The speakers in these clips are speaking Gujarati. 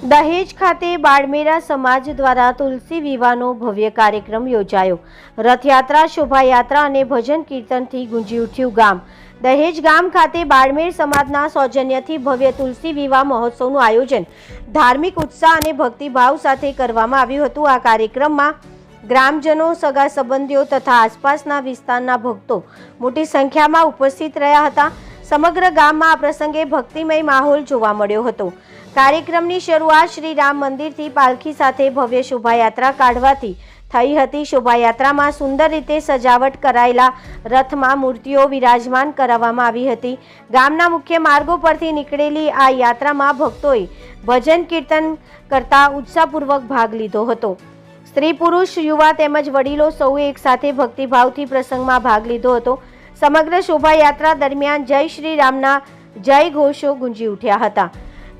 દહેજ ખાતે બાળમેરા સમાજ દ્વારા તુલસી વિવાહનો ભવ્ય કાર્યક્રમ યોજાયો. રથયાત્રા, શોભાયાત્રા અને ભજન કીર્તનથી ગુંજી ઉઠ્યું ગામ. દહેજ ગામ ખાતે બાળમેર સમાજના સૌજન્યથી ભવ્ય તુલસી વિવાહ મહોત્સવનું આયોજન ધાર્મિક ઉત્સાહ અને ભક્તિભાવ સાથે કરવામાં આવ્યું હતું. આ કાર્યક્રમમાં ગ્રામજનો, સગા સંબંધીઓ તથા આસપાસના વિસ્તારના ભક્તો મોટી સંખ્યામાં ઉપસ્થિત રહ્યા હતા. સમગ્ર ગામમાં આ પ્રસંગે ભક્તિમય માહોલ જોવા મળ્યો હતો. કાર્યક્રમની શરૂઆત શ્રી રામ મંદિરથી પાલખી સાથે ભવ્ય શોભાયાત્રા કાઢવાથી થઈ હતી. શોભાયાત્રામાં સુંદર રીતે સજાવટ કરાયેલા રથમાં મૂર્તિઓ વિરાજમાન કરાવવામાં આવી હતી. ગામના મુખ્ય માર્ગો પરથી નીકળેલી આ યાત્રામાં ભક્તોએ ભજન કીર્તન કરતા ઉત્સાહપૂર્વક ભાગ લીધો હતો. સ્ત્રી પુરુષ, યુવા તેમજ વડીલો સૌએ એકસાથે ભક્તિભાવથી પ્રસંગમાં ભાગ લીધો હતો. સમગ્ર શોભાયાત્રા દરમિયાન જય શ્રી રામના જય ઘોષો ગુંજી ઉઠ્યા હતા.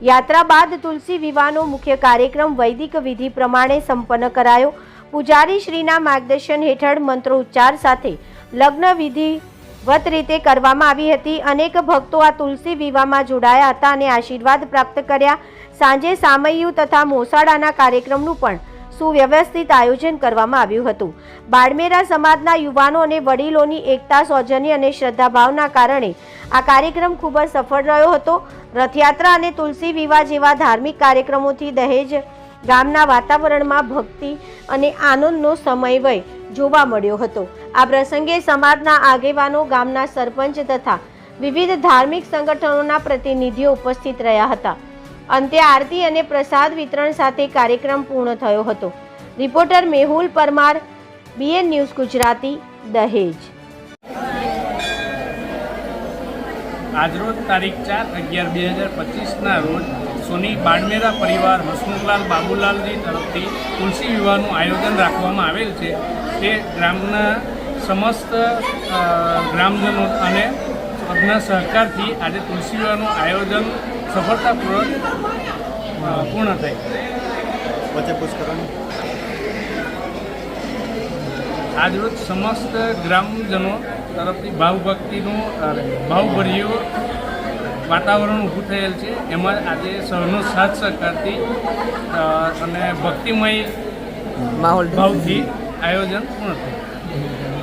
યાત્રા બાદ તુલસી વિવાહનો મુખ્ય કાર્યક્રમ વૈદિક વિધિ પ્રમાણે સંપન્ન કરાયો. પૂજારી શ્રીના માર્ગદર્શન હેઠળ મંત્રોચ્ચાર સાથે લગ્ન વિધિવત રીતે કરવામાં આવી હતી. અનેક ભક્તો આ તુલસી વિવાહમાં જોડાયા હતા અને આશીર્વાદ પ્રાપ્ત કર્યા. સાંજે સામૈયું તથા મોસાળાના કાર્યક્રમનું પણ સુવ્યવસ્થિત આયોજન કરવામાં આવ્યું હતું. બાળમેરા સમાજના યુવાનો અને વડીલોની એકતા, સૌજન્ય અને શ્રદ્ધાભાવના કારણે આ કાર્યક્રમ ખૂબ જ સફળ રહ્યો હતો. રથયાત્રા અને તુલસી વિવાહ જેવા ધાર્મિક કાર્યક્રમોથી દહેજ, ગામના વાતાવરણમાં ભક્તિ અને આનંદનો સમયવય જોવા મળ્યો હતો. આ પ્રસંગે સમાજના આગેવાનો, ગામના સરપંચ તથા વિવિધ ધાર્મિક સંગઠનોના પ્રતિનિધિઓ ઉપસ્થિત રહ્યા હતા. અંતે આરતી અને પ્રસાદ વિતરણ સાથે કાર્યક્રમ પૂર્ણ થયો હતો. Reporter Mehul Parmar, BN news Gujarati, Dahej. આજરોજ તારીખ ચાર અગિયાર બે હજાર પચીસના રોજ સોની બાડમેરા પરિવાર હસમુખલાલ બાબુલાલજી તરફથી તુલસી વિવાહનું આયોજન રાખવામાં આવેલ છે. તે ગ્રામના સમસ્ત ગ્રામજનો અને પગના સહકારથી આજે તુલસી વિવાહનું આયોજન સફળતાપૂર્વક પૂર્ણ થાય. વચ્ચે પૂછ કરવાની આજરોજ સમસ્ત ગ્રામજનો તરફથી ભાવભક્તિનું ભાવભર્યું વાતાવરણ ઊભું થયેલ છે. એમાં આજે સહનો સાથ સહકારથી અને ભક્તિમય માહોલ. ભાવથી આયોજન પૂર્ણ થયું.